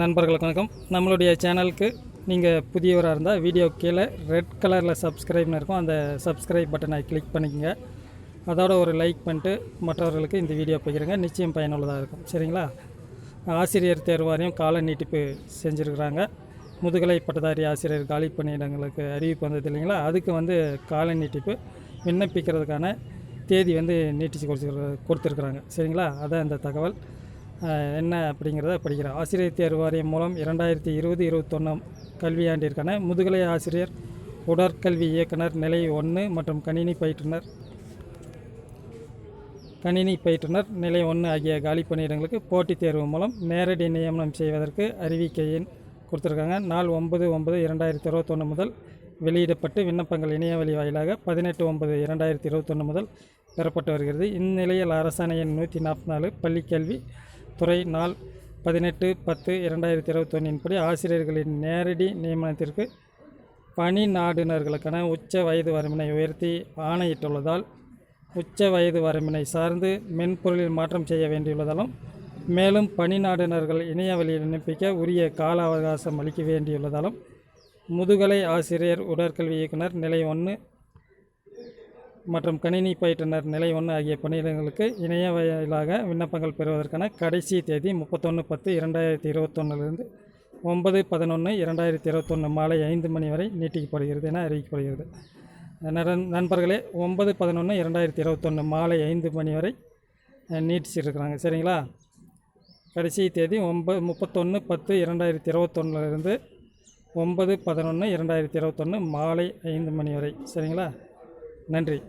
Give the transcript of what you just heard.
நண்பர்களுக்கு வணக்கம். நம்மளுடைய சேனலுக்கு நீங்கள் புதியவராக இருந்தால் வீடியோ கீழே ரெட் கலரில் சப்ஸ்கிரைப்னு இருக்கும். அந்த சப்ஸ்கிரைப் பட்டனை கிளிக் பண்ணிக்கங்க. அதோட ஒரு லைக் பண்ணிட்டு மற்றவர்களுக்கு இந்த வீடியோ போய்க்கிறங்க நிச்சயம் பயனுள்ளதாக இருக்கும். சரிங்களா? ஆசிரியர் தேர்வாரியம் கால நீட்டிப்பு செஞ்சுருக்குறாங்க. முதுகலை பட்டதாரி ஆசிரியர் காலி பணியிடங்களுக்கு அறிவிப்பு வந்தது இல்லைங்களா? அதுக்கு வந்து கால நீட்டிப்பு விண்ணப்பிக்கிறதுக்கான தேதி வந்து நீட்டிச்சு கொடுத்து கொடுத்துருக்குறாங்க. சரிங்களா? அதான் இந்த தகவல். என்ன அப்படிங்கிறத படிக்கிறோம் ஆசிரியர் தேர்வு வாரியம் மூலம் இரண்டாயிரத்தி இருபது இருபத்தொன்னாம் கல்வியாண்டிற்கான முதுகலை ஆசிரியர் உடற்கல்வி இயக்குனர் நிலை ஒன்று மற்றும் கணினி பயிற்றுனர் கணினி பயிற்றுனர் நிலை ஒன்று ஆகிய காலி பணியிடங்களுக்கு போட்டித் தேர்வு மூலம் நேரடி நியமனம் செய்வதற்கு அறிவிக்கையின் கொடுத்துருக்காங்க. நாள் ஒன்பது ஒன்பது இரண்டாயிரத்தி இருபத்தொன்று முதல் வெளியிடப்பட்டு விண்ணப்பங்கள் இணையவழி வாயிலாக பதினெட்டு ஒன்பது இரண்டாயிரத்தி இருபத்தொன்று முதல் பெறப்பட்டு வருகிறது. இந்நிலையில் அரசாணை எண் நூற்றி நாற்பத்தி நாலு பள்ளிக்கல்வி துறை நாள் பதினெட்டு பத்து இரண்டாயிரத்தி இருபத்தொன்னின் படி ஆசிரியர்களின் நேரடி நியமனத்திற்கு பணி நாடுனர்களுக்கான உச்ச வயது வரம்பினை உயர்த்தி ஆணையிட்டுள்ளதால் உச்ச வயது வரம்பினை சார்ந்து மென்பொருளில் மாற்றம் செய்ய வேண்டியுள்ளதாலும் மேலும் பணி நாடுனர்கள் இணைய வழியில் விண்ணப்பிக்க உரிய கால அவகாசம் அளிக்க வேண்டியுள்ளதாலும் முதுகலை ஆசிரியர் உடற்கல்வி இயக்குனர் நிலை ஒன்று மற்றும் கணினி பயிற்றுனர் நிலை ஒன்று ஆகிய பணியிடங்களுக்கு இணைய வாயிலாக விண்ணப்பங்கள் பெறுவதற்கான கடைசி தேதி முப்பத்தொன்று பத்து இரண்டாயிரத்தி இருபத்தொன்னிலிருந்து ஒன்பது பதினொன்று இரண்டாயிரத்தி இருபத்தொன்று மாலை ஐந்து மணி வரை நீட்டிக்கப்படுகிறது என அறிவிக்கப்படுகிறது. நடன் நண்பர்களே ஒன்பது பதினொன்று இரண்டாயிரத்தி இருபத்தொன்று மாலை ஐந்து மணி வரை நீட்டிச்சிருக்கிறாங்க. சரிங்களா? கடைசி தேதி ஒன்பது முப்பத்தொன்று பத்து இரண்டாயிரத்தி இருபத்தொன்னிலிருந்து ஒன்பது பதினொன்று இரண்டாயிரத்தி இருபத்தொன்று மாலை ஐந்து மணி வரை. சரிங்களா? நன்றி.